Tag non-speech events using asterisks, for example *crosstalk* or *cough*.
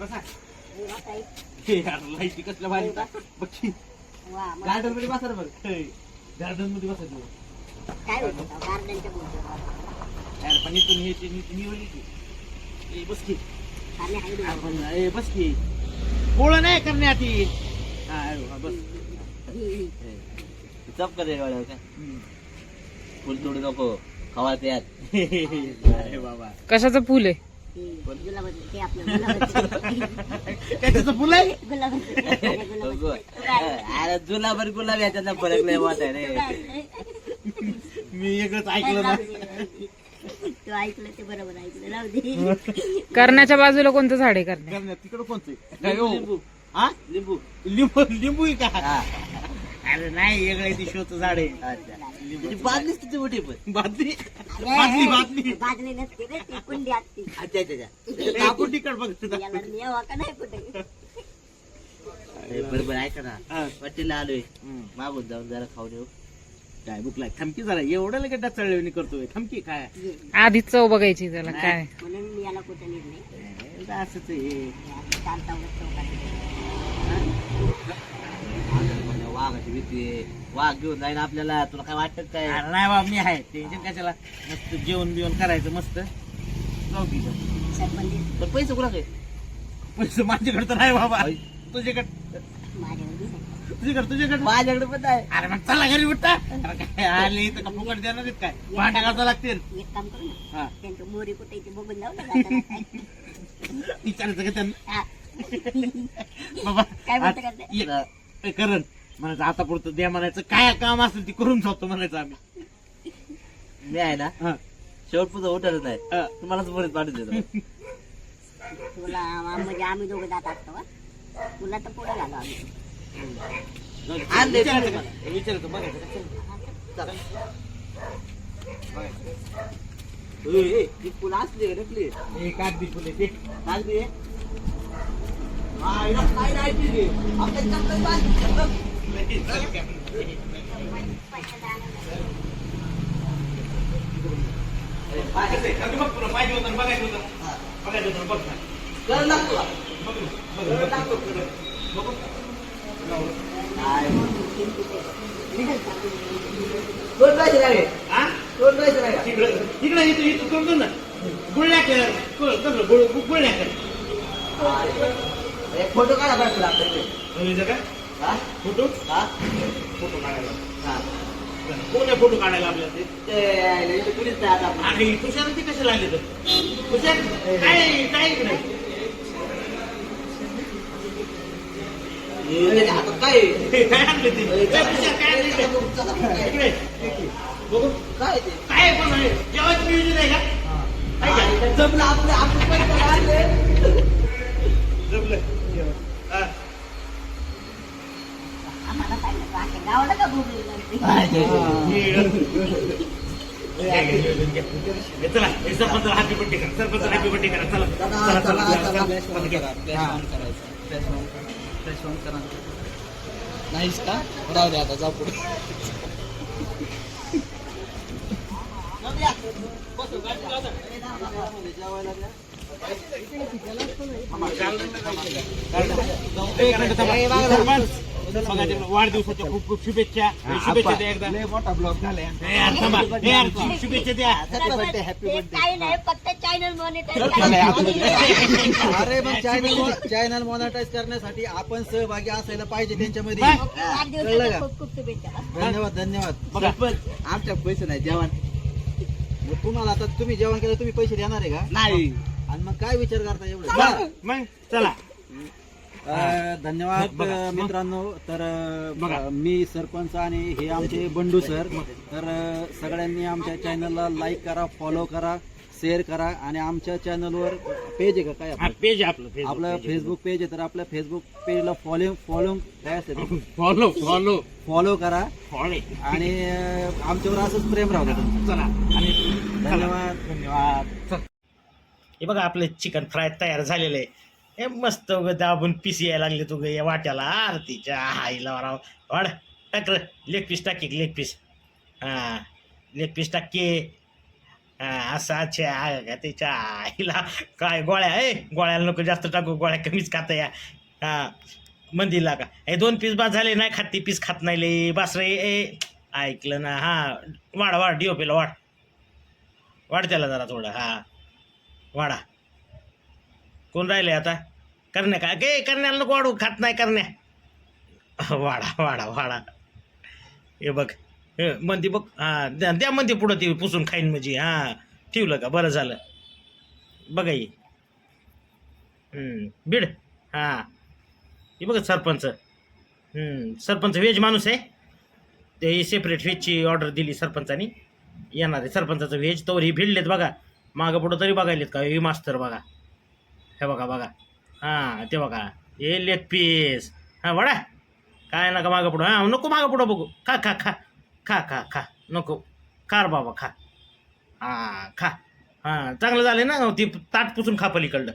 बसा. हे यार लाईटी कसल्या भारी बघ की. गार्डनमध्ये बसा ना बघ गार्डनमध्ये बसा तू काय होतं? तेव्हा? गार्डनच्या बोलतो. यार पण इथून हे ते नीट निवडली की. ए बस की. आणि हाय ना. आपण ए बस की. पोळं नाही करण्यात हा हा, बस. *laughs* ही, चप करे का हम्म. फुल तोडू नको. खवा त्यात *laughs* अरे बाबा. कशाचं फुल आहे? गुलाबाचं. ते आपलं *laughs* गुलाबाचं. काय त्याचं फुल आहे? गुलाबाचं. अरे गुलाबाचं. अरे जुलाबर गुलाब याच्यातला फरक नाही वाट रे. मी एकच ऐकलं ना. तू ऐकलं ते बरोबर ऐकलं. राहू दे. करण्याच्या बाजूला कोणतं झाड आहे करण्या? करण्यात तिकडं कोणतं आहे? काय हो? लिंबू. हा? लिंबू. लिंबू लिंबू आहे का? हा. अरे नाही वेगळं आहे ती शोचं झाड आहे. अच्छा. त्याची बादलीच किती मोठी पण. बादली. बादली बादली. बादली नसते रे ती कुंडी असते. अच्छा अच्छा अच्छा. *laughs* कापून तिकड बघ. तुझा याला नेवा का नाही कुठे? अरे बरोबर ऐका ना. हा. वाटेला आलोय. मागून जाऊन जरा खाऊन येऊ काय लाग थमकी जरा. एवढं लगेच डचळणी करतोय. थमकी काय? ये. आधीच चव बघायची त्याला काय? म्हणून मी याला कुठे असंच आहे. वाघ घेऊन जाईन आपल्याला. तुला काय वाटत काय? अरे नाही बाबा मी आहे. टेन्शन कशाला? मस्त जेवण बिवण करायचं मस्त. जाऊ की. सरपंच पण पैसे कुठं काय पैसे माझ्याकडे तर नाही बाबा. आई. तुझ्याकडे. तुझ्याकडे तुझ्याकडे माझ्याकडे पण आहे. अरे मग चला घरी उठता अरे काय आले का फुकट देणार आहेत काय? लागतील. एक काम करू ना. हा. त्यांचं मोरी कुठे ते बघून जाऊ ना जाताना. विचारायचं का त्यांना? हा. बाबा काय म्हणता आता करते? ये- ए, करण. म्हणायचं आता पुरतं द्या म्हणायचं काय काम असेल ते करून जातो म्हणायचं आम्ही मी आहे ना हा. शेवटपुरतं उठत नाही हा. तुम्हालाच बरेच पाठवून देतो तुला म्हणजे आम्ही दोघं जात असतो तुला तर पुढे झालो आम्ही आणलंय विचारायचं तुम्ही का? विचारायचं बघायचं का? चल. ए, ए, ती फुलं असली का नकली हे कागदी फुले ते आहे? हा, हिला काय नाही दिली. आपल्या बघ तुला हा? इथं इथं करतो ना गुळण्या कर गुळ- गुळण्या एक फोटो काढा पाहिजे आपल्याकडे. का हा? फोटो हा? फोटो काढायला हा. कोण्या फोटो काढायला आपल्याला ते ते इथे कुणीच नाही आता आपण. आणि तुषार ते कसे लागले तर तुषार काय काय इकडे हे हातात काय आहे? काय आणले ते ए, तुषार काय आणले ते? इकडे बघू काय ते? काय पण आहे जेवायचं नियोजन आहे का आहे का? जमलं आपलं आपण पैसे काढले. जमलं हा. आम्हाला काय नाही बाकी गावाला का भूक लागली? हे चला सरपंच हॅपी बर्थडे करा सरपंच हॅपी बर्थडे करा चला चला चला नाहीच का राहू दे आता जाऊ पुढे जेवायला वाढदिवसाच्या खूप खूप शुभेच्छा. शुभेच्छा द्या एकदा. मोठा ब्लॉग झालाय ए, यार, थांबा. ए, यार, शुभेच्छा द्या. ते काही नाही फक्त चॅनल अरे मग चॅनल चॅनल मॉनिटाईज करण्यासाठी आपण सहभागी असायला पाहिजे त्यांच्यामध्ये. बाय. कळलं का? खूप खूप शुभेच्छा. धन्यवाद धन्यवाद. बघा. आमच्या पैसे नाही जेवण. मग तुम्हाला आता तुम्ही जेवण केलं तुम्ही पैसे देणार आहे का? नाही. आणि मग काय विचार करता एवढं? मग मग चला. धन्यवाद. मित्रांनो तर. मी सरपंच आणि हे आमचे बंडू सर तर सगळ्यांनी आमच्या चॅनलला लाईक करा फॉलो करा शेअर करा आणि आमच्या चॅनलवर पेज आहे का काय आपलं? पेज आपलं आपलं. फेसबुक पेज आहे तर आपल्या फेसबुक पेजला फॉलो फॉलो काय असते? फॉलो फॉलो फॉलो करा फॉलो आणि अं, आमच्यावर असंच प्रेम राहू द्या. चला आणि धन्यवाद. धन्यवाद. हे बघा आपले चिकन फ्राय तयार झालेले आहे हे मस्त उगं दाबून पीस यायला लागले तू या वाट्याला. आरतीच्या आईला राव. वाढ टाक लेग पीस टाकी लेग पीस हा लेग पीस टाक की. हा असं अच्छा का त्याच्या आईला. काय गोळ्या ए गोळ्याला नको जास्त टाकू गोळ्या कमीच खाता या. हा मंदीला का हे दोन पीस बाद झाले नाही खात ती पीस खात नाही ले बस रे ए. ऐकलं ना हा. वाढ वाढ डिओपीला वाढ. वाढ त्याला जरा थोडं हा. वाढा. कोण राहिले आता? करण्या का? गे करण्याला नको वाढू खात नाही करण्या. वाढा वाढा वाढा. हे बघ हे मंदी बघ. हां द्या द्या मंदी पुढं ती पुसून खाईन म्हणजे. हां ठेवलं का? बरं झालं. बघा ही. बीड. हां. हे बघ सरपंच. सरपंच व्हेज माणूस आहे. ते सेपरेट व्हेजची ऑर्डर दिली सरपंचानी. येणार आहे सरपंचाचं व्हेज तोवर ही भिडलेत बघा. मागं पुढं तरी बघायलेत का? हे मास्तर बघा. हे बघा बघा. हां ते बघा. हे लेग पीस. हां वडा. काय नका मागं पुढं. हां नको मागं पुढं बघू. खा खा खा. खा खा खा. नको. खार बाबा खा. हां खा. हां चांगलं झालं ना ती ताट पुसून खा पलीकडलं.